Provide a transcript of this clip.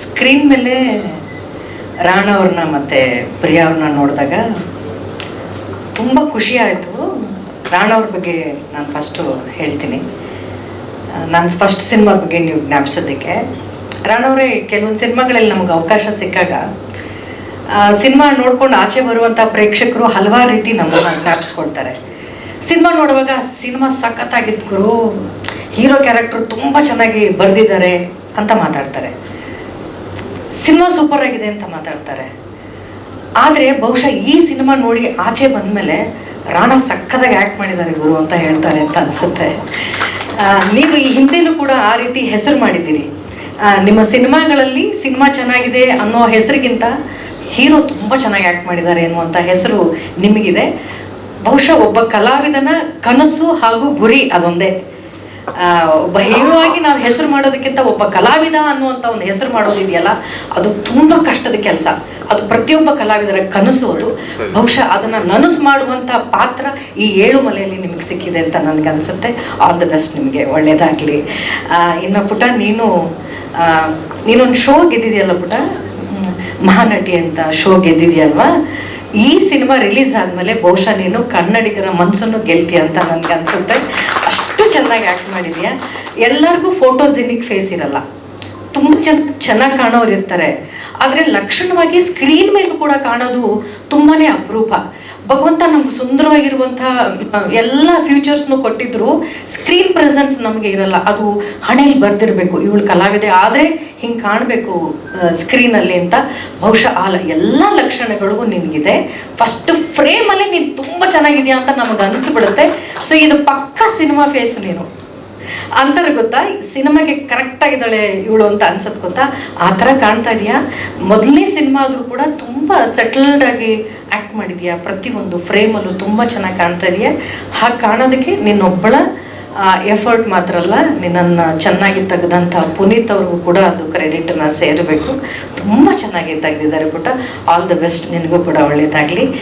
Screen ಮೇಲೆ ರಾಣವ್ರನ್ನ ಮತ್ತೆ ಪ್ರಿಯಾ ಅವ್ರನ್ನ ನೋಡಿದಾಗ ತುಂಬ ಖುಷಿ ಆಯಿತು. ರಾಣವ್ರ ಬಗ್ಗೆ ನಾನು ಫಸ್ಟು ಹೇಳ್ತೀನಿ. ನಾನು ಫಸ್ಟ್ ಸಿನಿಮಾ ಬಗ್ಗೆ ನೀವು ಜ್ಞಾಪಿಸೋದಕ್ಕೆ. ರಾಣ ಅವರೇ, ಕೆಲವೊಂದು ಸಿನಿಮಾಗಳಲ್ಲಿ ನಮ್ಗೆ ಅವಕಾಶ ಸಿಕ್ಕಾಗ ಸಿನಿಮಾ ನೋಡ್ಕೊಂಡು ಆಚೆ ಬರುವಂಥ ಪ್ರೇಕ್ಷಕರು ಹಲವಾರು ರೀತಿ ನಮ್ಮನ್ನು ಜ್ಞಾಪಿಸ್ಕೊಳ್ತಾರೆ ಸಿನಿಮಾ ನೋಡುವಾಗ ಸಿನಿಮಾ ಸಖತ್ತಾಗಿದ್ದರು ಹೀರೋ ಕ್ಯಾರೆಕ್ಟ್ರು ತುಂಬ ಚೆನ್ನಾಗಿ ಬರೆದಿದ್ದಾರೆ ಅಂತ ಮಾತಾಡ್ತಾರೆ. ಸಿನಿಮಾ ಸೂಪರ್ ಆಗಿದೆ ಅಂತ ಮಾತಾಡ್ತಾರೆ. ಆದರೆ ಬಹುಶಃ ಈ ಸಿನಿಮಾ ನೋಡಿ ಆಚೆ ಬಂದಮೇಲೆ ರಾಣಾ ಸಕ್ಕದಾಗಿ ಆ್ಯಕ್ಟ್ ಮಾಡಿದ್ದಾರೆ ಗುರು ಅಂತ ಹೇಳ್ತಾರೆ ಅಂತ ಅನಿಸುತ್ತೆ. ನೀವು ಈ ಹಿಂದೆನೂ ಕೂಡ ಆ ರೀತಿ ಹೆಸರು ಮಾಡಿದ್ದೀರಿ. ನಿಮ್ಮ ಸಿನಿಮಾಗಳಲ್ಲಿ ಸಿನಿಮಾ ಚೆನ್ನಾಗಿದೆ ಅನ್ನೋ ಹೆಸರಿಗಿಂತ ಹೀರೋ ತುಂಬ ಚೆನ್ನಾಗಿ ಆ್ಯಕ್ಟ್ ಮಾಡಿದ್ದಾರೆ ಎನ್ನುವಂಥ ಹೆಸರು ನಿಮಗಿದೆ. ಬಹುಶಃ ಒಬ್ಬ ಕಲಾವಿದನ ಕನಸು ಹಾಗೂ ಗುರಿ ಅದೊಂದೇ. ಒಬ್ಬ ಹೀರೋ ಆಗಿ ನಾವು ಹೆಸರು ಮಾಡೋದಕ್ಕಿಂತ ಒಬ್ಬ ಕಲಾವಿದ ಅನ್ನುವಂಥ ಒಂದು ಹೆಸರು ಮಾಡೋದಿದೆಯಲ್ಲ ಅದು ತುಂಬ ಕಷ್ಟದ ಕೆಲಸ. ಅದು ಪ್ರತಿಯೊಬ್ಬ ಕಲಾವಿದರ ಕನಸು ಅದು. ಬಹುಶಃ ಅದನ್ನ ನನಸು ಮಾಡುವಂಥ ಪಾತ್ರ ಈ ಏಳು ಮಲೆಯಲ್ಲಿ ನಿಮಗೆ ಸಿಕ್ಕಿದೆ ಅಂತ ನನಗೆ ಅನ್ಸುತ್ತೆ. ಆಲ್ ದ ಬೆಸ್ಟ್ ನಿಮಗೆ ಒಳ್ಳೆಯದಾಗಲಿ ಇನ್ನು ಪುಟ ನೀನು ಆ, ನೀನೊಂದು ಶೋ ಗೆದ್ದಿದೆಯಲ್ಲ ಪುಟ? ಮಹಾನಟಿ ಅಂತ ಶೋ ಗೆದ್ದಿದೆಯಲ್ವಾ? ಈ ಸಿನಿಮಾ ರಿಲೀಸ್ ಆದಮೇಲೆ ಬಹುಶಃ ನೀನು ಕನ್ನಡಿಗರ ಮನಸ್ಸನ್ನು ಗೆಲ್ತೀಯ ಅಂತ ನನಗೆ ಅನ್ಸುತ್ತೆ. ಅಷ್ಟು ಚೆನ್ನಾಗಿ ಆ್ಯಕ್ಟ್ ಮಾಡಿದ್ಯಾ? ಎಲ್ಲರಿಗೂ ಫೋಟೋಜೆನಿಕ್ ಫೇಸ್ ಇರಲ್ಲ. ತುಂಬ ಚೆನ್ನಾಗಿ ಕಾಣೋರು ಇರ್ತಾರೆ. ಆದರೆ ಲಕ್ಷಣವಾಗಿ ಸ್ಕ್ರೀನ್ ಮೇಲೂ ಕೂಡ ಕಾಣೋದು ತುಂಬಾನೇ ಅಪರೂಪ. ಭಗವಂತ ನಮ್ಗೆ ಸುಂದರವಾಗಿರುವಂತಹ ಎಲ್ಲ ಫ್ಯೂಚರ್ಸ್ನು ಕೊಟ್ಟಿದ್ರು ಸ್ಕ್ರೀನ್ ಪ್ರೆಸೆನ್ಸ್ ನಮಗೆ ಇರಲ್ಲ. ಅದು ಹಣೆಯಲ್ಲಿ ಬರ್ದಿರಬೇಕು. ಇವಳು ಕಲಾವಿದೆ ಆದರೆ ಹಿಂಗೆ ಕಾಣಬೇಕು ಸ್ಕ್ರೀನಲ್ಲಿ ಅಂತ. ಬಹುಶಃ ಆ ಎಲ್ಲ ಲಕ್ಷಣಗಳಿಗೂ ನಿನಗಿದೆ. ಫಸ್ಟ್ ಫ್ರೇಮಲ್ಲಿ ನೀನು ತುಂಬ ಚೆನ್ನಾಗಿದೆಯಾ ಅಂತ ನಮಗೆ ಅನಿಸ್ಬಿಡುತ್ತೆ. ಸೊ ಇದು ಪಕ್ಕಾ ಸಿನಿಮಾ ಫೇಸ್ ನೀನು. ಅಂತಾರೆ ಗೊತ್ತಾ? ಸಿನಿಮಾಗೆ ಕರೆಕ್ಟ್ ಆಗಿದ್ದಾಳೆ ಇವಳು ಅಂತ ಅನ್ಸತ್ ಗೊತ್ತಾ? ಆ ಥರ ಕಾಣ್ತಾ ಇದೆಯಾ? ಮೊದಲನೇ ಸಿನಿಮಾ ಆದರೂ ಕೂಡ ತುಂಬ ಸೆಟಲ್ಡ್ ಆಗಿ ಆ್ಯಕ್ಟ್ ಮಾಡಿದ್ಯಾ? ಪ್ರತಿಯೊಂದು ಫ್ರೇಮಲ್ಲೂ ತುಂಬ ಚೆನ್ನಾಗಿ ಕಾಣ್ತಾ ಇದೆಯಾ? ಹಾಗೆ ಕಾಣೋದಕ್ಕೆ ನಿನ್ನೊಬ್ಬಳ ಎಫರ್ಟ್ ಮಾತ್ರ ಅಲ್ಲ, ನಿನ್ನನ್ನು ಚೆನ್ನಾಗಿ ತೆಗೆದಂಥ ಪುನೀತ್ ಅವ್ರಿಗೂ ಕೂಡ ಅದು ಕ್ರೆಡಿಟನ್ನು ಸೇರಬೇಕು. ತುಂಬ ಚೆನ್ನಾಗಿ ತೆಗೆದಿದ್ದಾರೆ ಪುಟ್ಟ ಆಲ್ ದ ಬೆಸ್ಟ್ ನಿನಗೂ ಕೂಡ ಒಳ್ಳೆಯದಾಗಲಿ